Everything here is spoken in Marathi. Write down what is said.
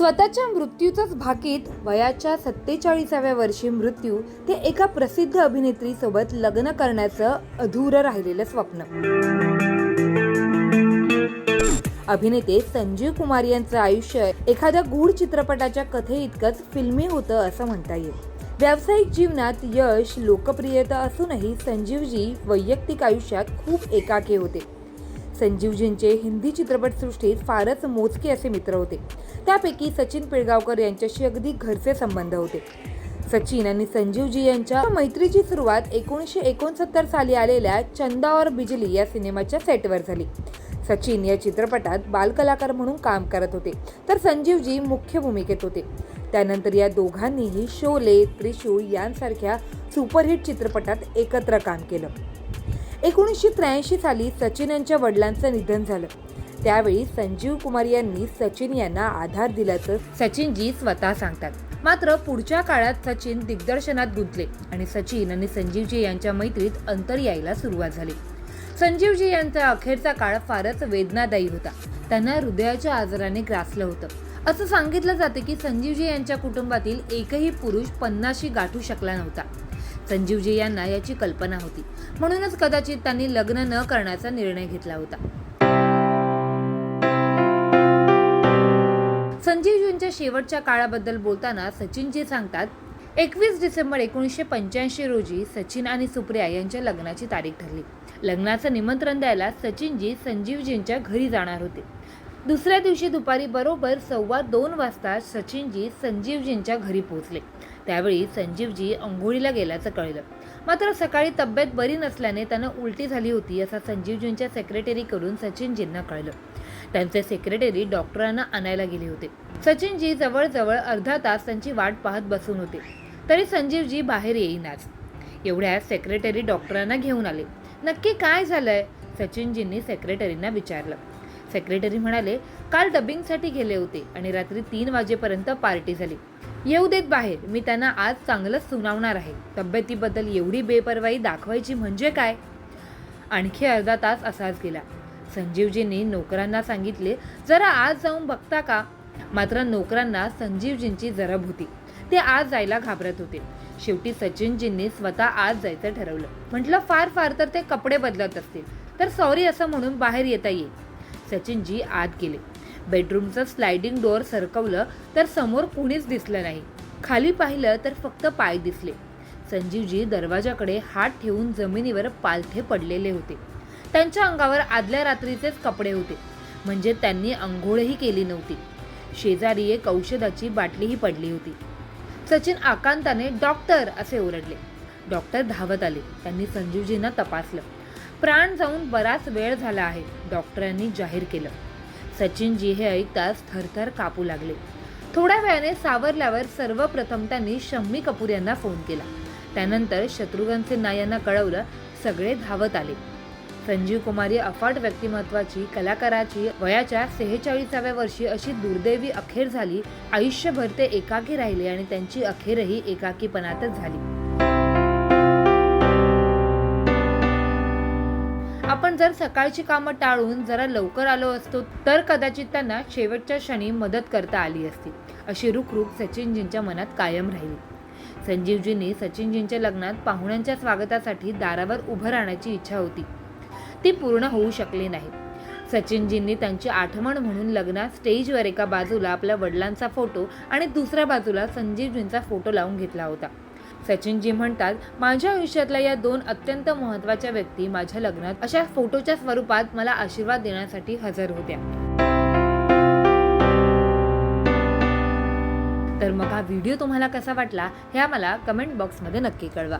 स्वतःच्या मृत्यूचंच भाकीत वयाच्या सत्तेचाळीसाव्या वर्षी मृत्यू ते एका प्रसिद्ध अभिनेत्रीसोबत लग्न करण्याचं अधुरं राहिलेलं स्वप्न. अभिनेते संजीव कुमार यांचं आयुष्य एखाद्या गूढ चित्रपटाच्या कथे इतकंच फिल्मी होतं असं म्हणता येईल. व्यावसायिक जीवनात यश लोकप्रियता असूनही संजीवजी वैयक्तिक आयुष्यात खूप एकाके होते. संजीवजींचे हिंदी चित्रपटसृष्टीत फारच मोजके असे मित्र होते. त्यापैकी सचिन पिळगावकर यांच्याशी अगदी घरचे संबंध होते. सचिन आणि संजीवजी यांच्या मैत्रीची सुरुवात एकोणीसशे एकोणसत्तर साली आलेल्या चंदा और बिजली या सिनेमाच्या सेटवर झाली. सचिन या चित्रपटात बालकलाकार म्हणून काम करत होते तर संजीवजी मुख्य भूमिकेत होते. त्यानंतर या दोघांनीही शोले त्रिशूळ यांसारख्या सुपरहिट चित्रपटात एकत्र काम केलं. एकोणीसशे त्र्याऐंशी साली सचिन यांच्या वडिलांचं निधन झालं. त्यावेळी संजीव कुमार यांनी सचिन यांना आधार दिल्याचं सचिनजी स्वतः सांगतात. मात्र पुढच्या काळात सचिन दिग्दर्शनात गुंतले आणि सचिन आणि संजीवजी यांच्या मैत्रीत अंतर यायला सुरुवात झाली. संजीवजी यांचा अखेरचा काळ फारच वेदनादायी होता. त्यांना हृदयाच्या आजाराने ग्रासलं होतं. असं सांगितलं जाते की संजीवजी यांच्या कुटुंबातील एकही पुरुष पन्नाशी गाठू शकला नव्हता. संजीवजी यांना याची कल्पना होती. म्हणूनच कदाचित त्यांनी लग्न न करण्याचा निर्णय घेतला होता. संजीवजींच्या शेवटच्या काळाबद्दल बोलताना सचिनजी सांगतात एकवीस डिसेंबर एकोणीसशे पंच्याऐंशी रोजी सचिन आणि सुप्रिया यांच्या लग्नाची तारीख ठरली. लग्नाचं निमंत्रण द्यायला सचिनजी संजीवजींच्या घरी जाणार होते. दुसऱ्या दिवशी दुपारी बरोबर सव्वा दोन वाजता सचिनजी संजीवजींच्या घरी पोहोचले. त्यावेळी संजीवजी अंघोळीला गेल्याचं कळलं. मात्र सकाळी तब्येत बरी नसल्याने त्यांना उलटी झाली होती असं संजीवजींच्या सेक्रेटरीकडून सचिनजींना कळलं. त्यांचे सेक्रेटरी डॉक्टरांना आणायला गेले होते. सचिनजी जवळजवळ अर्धा तास त्यांची वाट पाहत बसून होते. तरी संजीवजी बाहेर येईनाच. एवढ्या सेक्रेटरी डॉक्टरांना घेऊन आले. नक्की काय झालंय? सचिनजींनी सेक्रेटरींना विचारलं. सेक्रेटरी म्हणाले काल डबिंगसाठी गेले होते आणि रात्री तीन वाजेपर्यंत पार्टी झाली. येऊ देत बाहेर. मी त्यांना आज चांगलंच सुनावणार आहे. तब्येतीबद्दल एवढी बेपर्वाई दाखवायची म्हणजे काय? आणखी अर्धा तास असाच गेला. संजीवजींनी नोकरांना सांगितले जरा आज जाऊन बघता का? मात्र नोकरांना संजीवजींची जरब होती. ते आज जायला घाबरत होते. शेवटी सचिनजींनी स्वतः आज जायचं ठरवलं. म्हटलं फार फार तर ते कपडे बदलत असतील. तर सॉरी असं म्हणून बाहेर येता येईल. सचिनजी आत गेले. बेडरूमचं स्लायडिंग डोअर सरकवलं तर समोर कुणीच दिसलं नाही. खाली पाहिलं तर फक्त पाय दिसले. संजीवजी दरवाजाकडे हात ठेवून जमिनीवर पालथे पडलेले होते. त्यांच्या अंगावर आदल्या रात्रीचेच कपडे होते. म्हणजे त्यांनी अंघोळही केली नव्हती. शेजारी एक औषधाची बाटलीही पडली होती. सचिन आकांताने डॉक्टर असे ओरडले. डॉक्टर धावत आले. त्यांनी संजीवजींना तपासलं. प्राण जाऊन बराच वेळ झाला आहे. डॉक्टरांनी जाहीर केलं. सचिनजी हे ऐकताच थरथर कापू लागले. थोड्या वेळाने सावरल्यावर सर्वप्रथम त्यांनी शम्मी कपूर यांना फोन केला. त्यानंतर शत्रुघ्न सिन्हा यांना कळवलं सगळे धावत आले. संजीव कुमारी अफाट व्यक्तिमत्वाची कलाकाराची वयाच्या सेहेचाळीसाव्या वर्षी अशी दुर्दैवी अखेर झाली. आयुष्यभर ते एकाकी राहिले आणि त्यांची अखेरही एकाकीपणातच झाली. जर सकाळची कामं टाळून जरा लवकर आलो असतो तर कदाचित त्यांना शेवटच्या क्षणी मदत करता आली असती. अशी रुखरुख सचिनजींच्या मनात कायम राहिली. संजीवजींनी सचिनजींच्या लग्नात पाहुण्यांच्या स्वागतासाठी दारावर उभं राहण्याची इच्छा होती. ती पूर्ण होऊ शकली नाही. सचिनजींनी त्यांची आठवण म्हणून लग्नात स्टेजवर एका बाजूला आपल्या वडिलांचा फोटो आणि दुसऱ्या बाजूला संजीवजींचा फोटो लावून घेतला होता. सचिनजी म्हणतात माझ्या आयुष्यातल्या या दोन अत्यंत महत्त्वाच्या व्यक्ती माझ्या लग्नात अशा फोटोच्या स्वरूपात मला आशीर्वाद देण्यासाठी हजर होत्या. तर मग हा व्हिडिओ तुम्हाला कसा वाटला हे आम्हाला कमेंट बॉक्समध्ये नक्की कळवा.